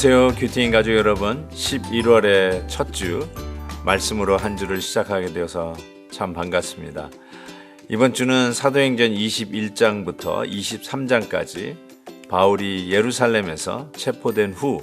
안녕하세요. 큐티인 가족 여러분. 11월의 첫 주 말씀으로 한 주를 시작하게 되어서 참 반갑습니다. 이번 주는 사도행전 21장부터 23장까지 바울이 예루살렘에서 체포된 후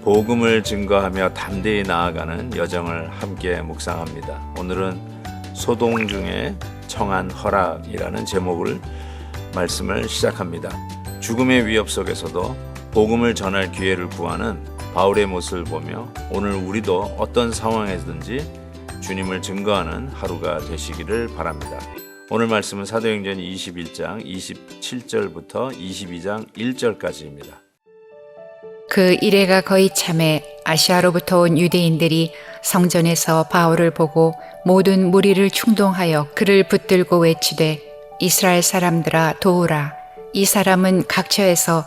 복음을 증거하며 담대히 나아가는 여정을 함께 묵상합니다. 오늘은 소동 중에 청한 허락이라는 제목을 말씀을 시작합니다. 죽음의 위협 속에서도 복음을 전할 기회를 구하는 바울의 모습을 보며 오늘 우리도 어떤 상황에든지 주님을 증거하는 하루가 되시기를 바랍니다. 오늘 말씀은 사도행전 21장 27절부터 22장 1절까지입니다. 그 이래가 거의 참에 아시아로부터 온 유대인들이 성전에서 바울을 보고 모든 무리를 충동하여 그를 붙들고 외치되 이스라엘 사람들아 도우라 이 사람은 각처에서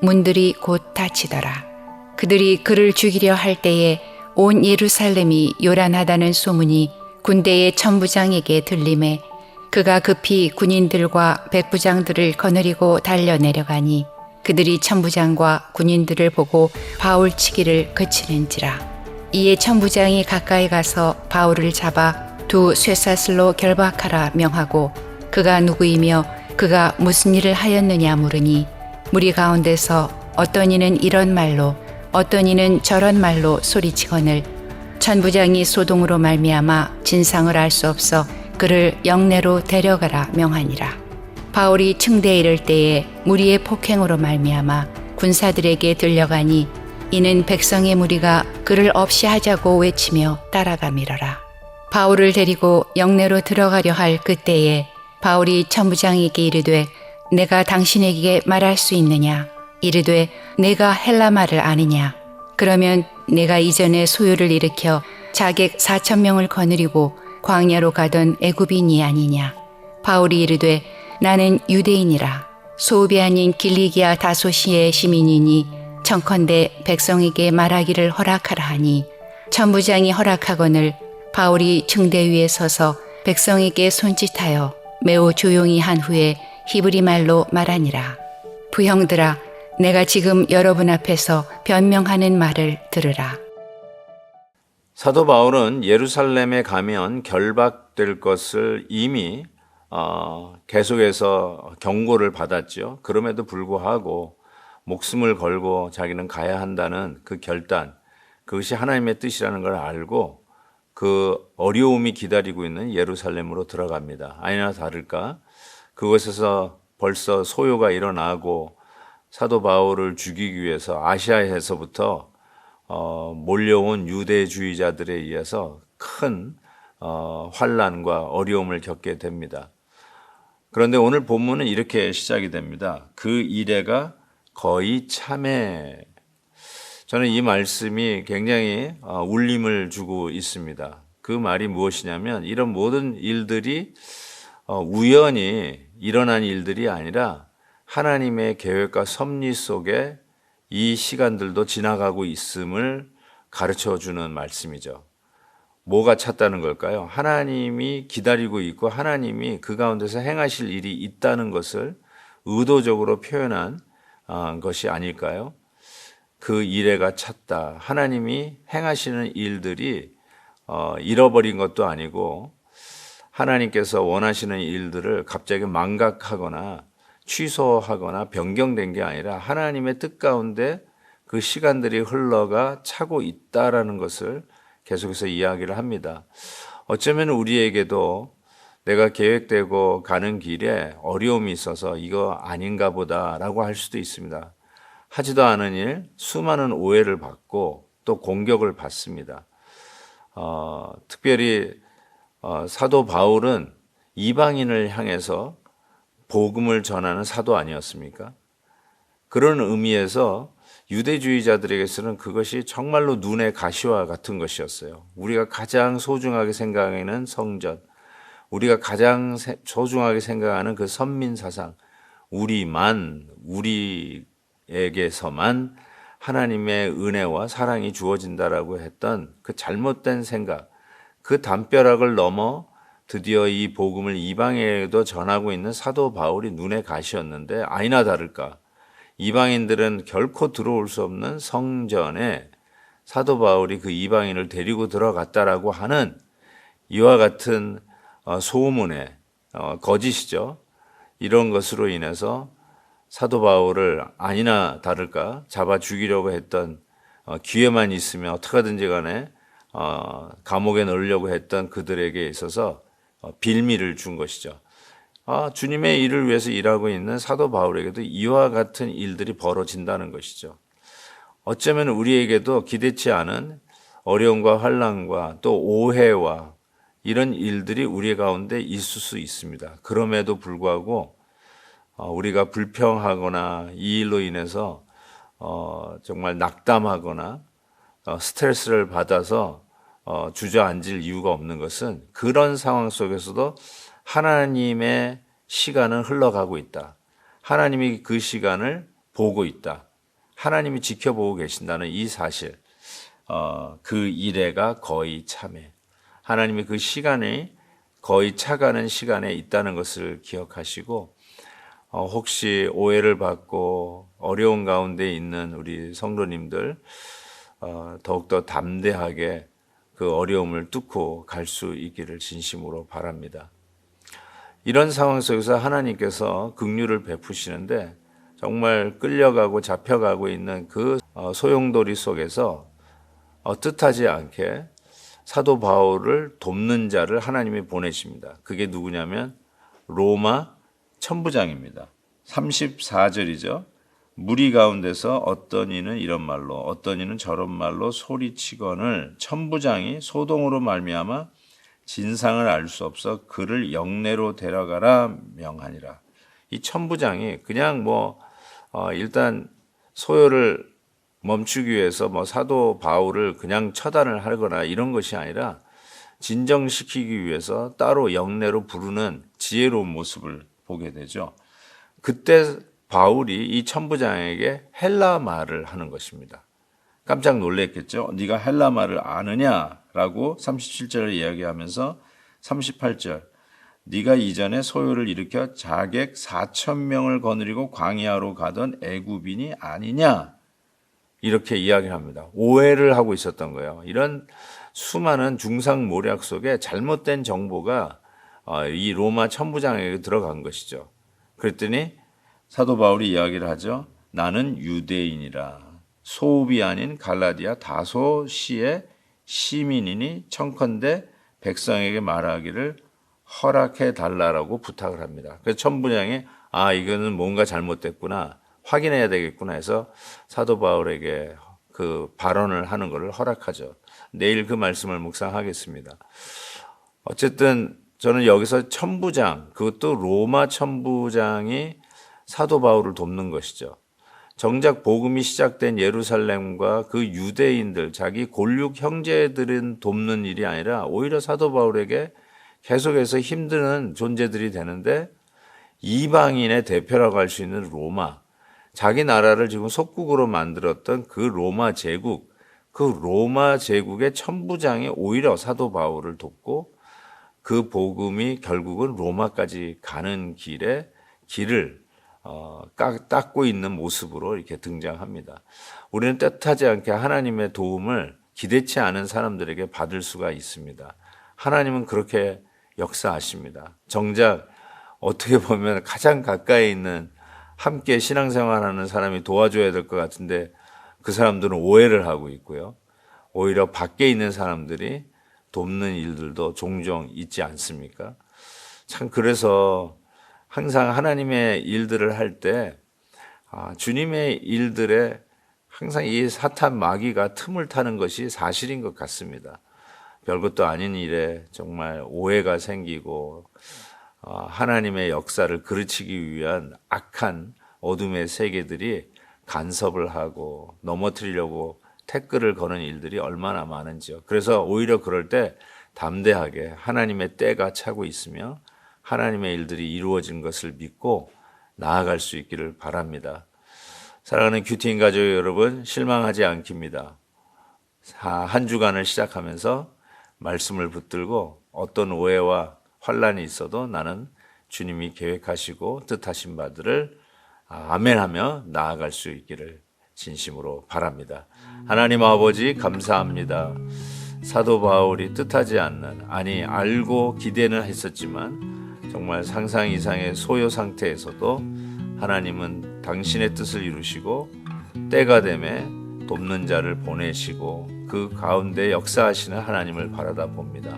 문들이 곧 닫히더라. 그들이 그를 죽이려 할 때에 온 예루살렘이 요란하다는 소문이 군대의 천부장에게 들림에 그가 급히 군인들과 백부장들을 거느리고 달려 내려가니 그들이 천부장과 군인들을 보고 바울 치기를 그치는지라 이에 천부장이 가까이 가서 바울을 잡아 두 쇠사슬로 결박하라 명하고 그가 누구이며 그가 무슨 일을 하였느냐 물으니 무리 가운데서 어떤 이는 이런 말로 어떤 이는 저런 말로 소리치거늘 천부장이 소동으로 말미암아 진상을 알 수 없어 그를 영내로 데려가라 명하니라. 바울이 층대에 이를 때에 무리의 폭행으로 말미암아 군사들에게 들려가니 이는 백성의 무리가 그를 없이 하자고 외치며 따라가미러라. 바울을 데리고 영내로 들어가려 할 그때에 바울이 천부장에게 이르되 내가 당신에게 말할 수 있느냐? 이르되 내가 헬라 말을 아느냐? 그러면 내가 이전에 소요를 일으켜 자객 사천 명을 거느리고 광야로 가던 애굽인이 아니냐? 바울이 이르되 나는 유대인이라. 소읍이 아닌 길리기아 다소시의 시민이니 청컨대 백성에게 말하기를 허락하라 하니 천부장이 허락하거늘 바울이 층대 위에 서서 백성에게 손짓하여 매우 조용히 한 후에 히브리 말로 말하니라 부형들아 내가 지금 여러분 앞에서 변명하는 말을 들으라 사도 바울은 예루살렘에 가면 결박될 것을 이미 어, 계속해서 경고를 받았죠. 그럼에도 불구하고 목숨을 걸고 자기는 가야 한다는 그 결단, 그것이 하나님의 뜻이라는 걸 알고 그 어려움이 기다리고 있는 예루살렘으로 들어갑니다. 아니나 다를까 그곳에서 벌써 소요가 일어나고 사도 바울을 죽이기 위해서 아시아에서부터 어, 몰려온 유대주의자들에 의해서 큰 어, 환란과 어려움을 겪게 됩니다. 그런데 오늘 본문은 이렇게 시작이 됩니다. 그 이래가 거의 참에 저는 이 말씀이 굉장히 어, 울림을 주고 있습니다. 그 말이 무엇이냐면 이런 모든 일들이 어, 우연히 일어난 일들이 아니라 하나님의 계획과 섭리 속에 이 시간들도 지나가고 있음을 가르쳐 주는 말씀이죠. 뭐가 찼다는 걸까요? 하나님이 기다리고 있고 하나님이 그 가운데서 행하실 일이 있다는 것을 의도적으로 표현한 어, 것이 아닐까요? 그 이래가 찼다. 하나님이 행하시는 일들이 어, 잃어버린 것도 아니고 하나님께서 원하시는 일들을 갑자기 망각하거나 취소하거나 변경된 게 아니라 하나님의 뜻 가운데 그 시간들이 흘러가 차고 있다라는 것을 계속해서 이야기를 합니다. 어쩌면 우리에게도 내가 계획되고 가는 길에 어려움이 있어서 이거 아닌가 보다라고 할 수도 있습니다. 하지도 않은 일, 수많은 오해를 받고 또 공격을 받습니다. 어, 특별히 어, 사도 바울은 이방인을 향해서 복음을 전하는 사도 아니었습니까? 그런 의미에서 유대주의자들에게서는 그것이 정말로 눈의 가시와 같은 것이었어요. 우리가 가장 소중하게 생각하는 성전, 우리가 가장 세- 소중하게 생각하는 그 선민 사상, 우리만, 우리에게서만 하나님의 은혜와 사랑이 주어진다라고 했던 그 잘못된 생각, 그 담벼락을 넘어 드디어 이 복음을 이방에도 전하고 있는 사도 바울이 눈에 가시였는데 아니나 다를까 이방인들은 결코 들어올 수 없는 성전에 사도 바울이 그 이방인을 데리고 들어갔다라고 하는 이와 같은 어, 소문에 어, 거짓이죠. 이런 것으로 인해서 사도 바울을 아니나 다를까 잡아 죽이려고 했던 어, 기회만 있으면 어떻게든지 간에 어, 감옥에 넣으려고 했던 그들에게 있어서 어, 빌미를 준 것이죠. 아, 주님의 일을 위해서 일하고 있는 사도 바울에게도 이와 같은 일들이 벌어진다는 것이죠. 어쩌면 우리에게도 기대치 않은 어려움과 환란과 또 오해와 이런 일들이 우리 가운데 있을 수 있습니다. 그럼에도 불구하고 어, 우리가 불평하거나 이 일로 인해서 어, 정말 낙담하거나 어, 스트레스를 받아서 어, 주저앉을 이유가 없는 것은 그런 상황 속에서도 하나님의 시간은 흘러가고 있다. 하나님이 그 시간을 보고 있다. 하나님이 지켜보고 계신다는 이 사실, 어, 그 일회가 거의 참해. 하나님이 그 시간이 거의 차가는 시간에 있다는 것을 기억하시고, 어, 혹시 오해를 받고 어려운 가운데 있는 우리 성도님들, 어, 더욱더 담대하게 그 어려움을 뚫고 갈 수 있기를 진심으로 바랍니다. 이런 상황 속에서 하나님께서 긍휼을 베푸시는데 정말 끌려가고 잡혀가고 있는 그 어, 소용돌이 속에서 어, 뜻하지 않게 사도 바울을 돕는 자를 하나님이 보내십니다. 그게 누구냐면 로마 천부장입니다. 34절이죠. 무리 가운데서 어떤 이는 이런 말로 어떤 이는 저런 말로 소리치거늘 천부장이 소동으로 말미암아 진상을 알 수 없어 그를 영내로 데려가라 명하니라. 이 천부장이 그냥 뭐 어, 일단 소요를 멈추기 위해서 뭐 사도 바울을 그냥 처단을 하거나 이런 것이 아니라 진정시키기 위해서 따로 영내로 부르는 지혜로운 모습을 보게 되죠. 그때 바울이 이 천부장에게 헬라 말을 하는 것입니다. 깜짝 놀랐겠죠. 네가 헬라 말을 아느냐라고 37절을 이야기하면서 38절 네가 이전에 소요를 일으켜 자객 4천 명을 거느리고 광야로 가던 애굽인이 아니냐 이렇게 이야기합니다. 오해를 하고 있었던 거예요. 이런 수많은 중상 모략 속에 잘못된 정보가 어, 이 로마 천부장에게 들어간 것이죠. 그랬더니 사도 바울이 이야기를 하죠. 나는 유대인이라 소읍이 아닌 갈라디아 다소시의 시민이니 청컨대 백성에게 말하기를 허락해 달라라고 부탁을 합니다. 그래서 천부장이 아 이거는 뭔가 잘못됐구나 확인해야 되겠구나 해서 사도 바울에게 그 발언을 하는 것을 허락하죠. 내일 그 말씀을 묵상하겠습니다. 어쨌든 저는 여기서 천부장 그것도 로마 천부장이 사도 바울을 돕는 것이죠. 정작 복음이 시작된 예루살렘과 그 유대인들 자기 골육 형제들은 돕는 일이 아니라 오히려 사도 바울에게 계속해서 힘드는 존재들이 되는데 이방인의 대표라고 할 수 있는 로마 자기 나라를 지금 속국으로 만들었던 그 로마 제국 그 로마 제국의 천부장이 오히려 사도 바울을 돕고 그 복음이 결국은 로마까지 가는 길에 길을 어, 깎- 닦고 있는 모습으로 이렇게 등장합니다. 우리는 뜻하지 않게 하나님의 도움을 기대치 않은 사람들에게 받을 수가 있습니다. 하나님은 그렇게 역사하십니다. 정작 어떻게 보면 가장 가까이 있는 함께 신앙생활하는 사람이 도와줘야 될 것 같은데 그 사람들은 오해를 하고 있고요. 오히려 밖에 있는 사람들이 돕는 일들도 종종 있지 않습니까? 참 그래서 항상 하나님의 일들을 할때 아, 주님의 일들에 항상 이 사탄 마귀가 틈을 타는 것이 사실인 것 같습니다. 별것도 아닌 일에 정말 오해가 생기고 어, 하나님의 역사를 그르치기 위한 악한 어둠의 세계들이 간섭을 하고 넘어뜨리려고 태클을 거는 일들이 얼마나 많은지요. 그래서 오히려 그럴 때 담대하게 하나님의 때가 차고 있으며 하나님의 일들이 이루어진 것을 믿고 나아갈 수 있기를 바랍니다. 사랑하는 큐티인 가족 여러분, 실망하지 않깁니다. 한 주간을 시작하면서 말씀을 붙들고 어떤 오해와 환란이 있어도 나는 주님이 계획하시고 뜻하신 바들을 아멘하며 나아갈 수 있기를 진심으로 바랍니다. 하나님 아버지 감사합니다. 사도 바울이 뜻하지 않는 아니 알고 기대는 했었지만 정말 상상 이상의 소요 상태에서도 하나님은 당신의 뜻을 이루시고 때가 되매 돕는 자를 보내시고 그 가운데 역사하시는 하나님을 바라다 봅니다.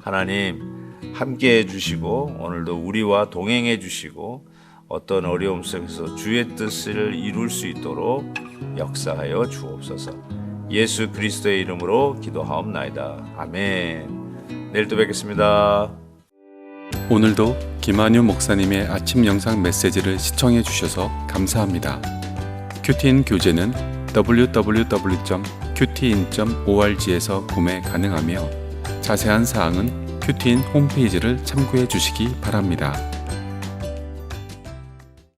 하나님 함께 해 주시고 오늘도 우리와 동행해 주시고 어떤 어려움 속에서 주의 뜻을 이룰 수 있도록 역사하여 주옵소서. 예수 그리스도의 이름으로 기도하옵나이다. 아멘. 내일 또 뵙겠습니다. 오늘도 김한유 목사님의 아침 영상 메시지를 시청해 주셔서 감사합니다. 큐티인 교재는 www.qtin.org에서 구매 가능하며 자세한 사항은 큐티인 홈페이지를 참고해 주시기 바랍니다.